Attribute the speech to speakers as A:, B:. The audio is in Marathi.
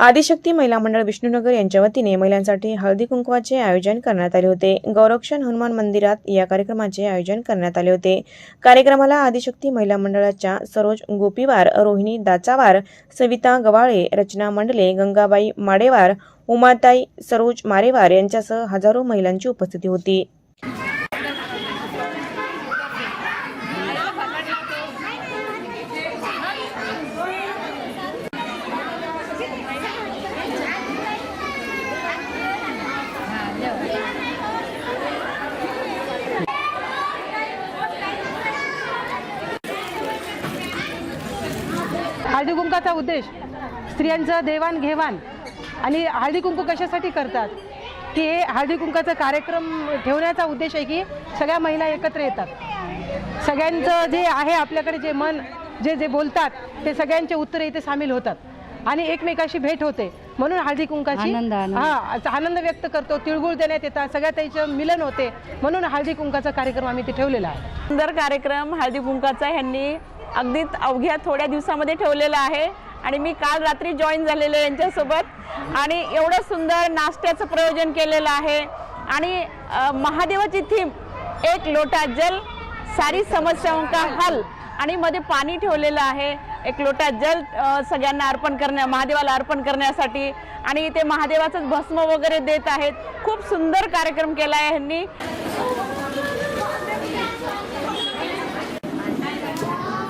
A: आदिशक्ती महिला मंडळ विष्णुनगर यांच्या वतीने महिलांसाठी हळदी कुंकवाचे आयोजन करण्यात आले होते. गौरक्षण हनुमान मंदिरात या कार्यक्रमाचे आयोजन करण्यात आले होते. कार्यक्रमाला आदिशक्ती महिला मंडळाच्या सरोज गोपीवार रोहिणी दाचावार सविता गवाळे रचना मंडले गंगाबाई माडेवार उमाताई सरोज मारेवार यांच्यासह हजारो महिलांची उपस्थिती होती.
B: हळदी कुंकाचा उद्देश स्त्रियांचं देवाणघेवाण आणि हळदी कुंकू कशासाठी करतात? की हे हळदी कुंकाचा कार्यक्रम ठेवण्याचा उद्देश आहे की सगळ्या महिला एकत्र येतात. सगळ्यांचं जे आहे आपल्याकडे जे मन जे जे बोलतात ते सगळ्यांचे उत्तर इथे सामील होतात आणि एकमेकाशी भेट होते. म्हणून हळदी कुंकाची. हा आनंद व्यक्त करतो तिळगुळ देण्यात येतात सगळ्या त्याचं मिलन होते. म्हणून हळदी कुंकाचा कार्यक्रम आम्ही इथे ठेवलेला आहे.
C: सुंदर कार्यक्रम हळदी कुंकाचा ह्यांनी अगदी अवघ्या थोड्या दिवसामध्ये ठेवलेलं आहे. आणि मी काल रात्री जॉईन झालेलो आहे यांच्यासोबत. आणि एवढं सुंदर नाश्त्याचं प्रयोजन केलेलं आहे. आणि महादेवाची थीम एक लोटा जल सारी समस्याओं का हल. आणि मध्ये पाणी ठेवलेलं आहे. एक लोटा जल सगळ्यांना अर्पण करण्या महादेवाला अर्पण करण्यासाठी. आणि ते महादेवाचंच भस्म वगैरे देत आहेत. खूप सुंदर कार्यक्रम केला आहे ह्यांनी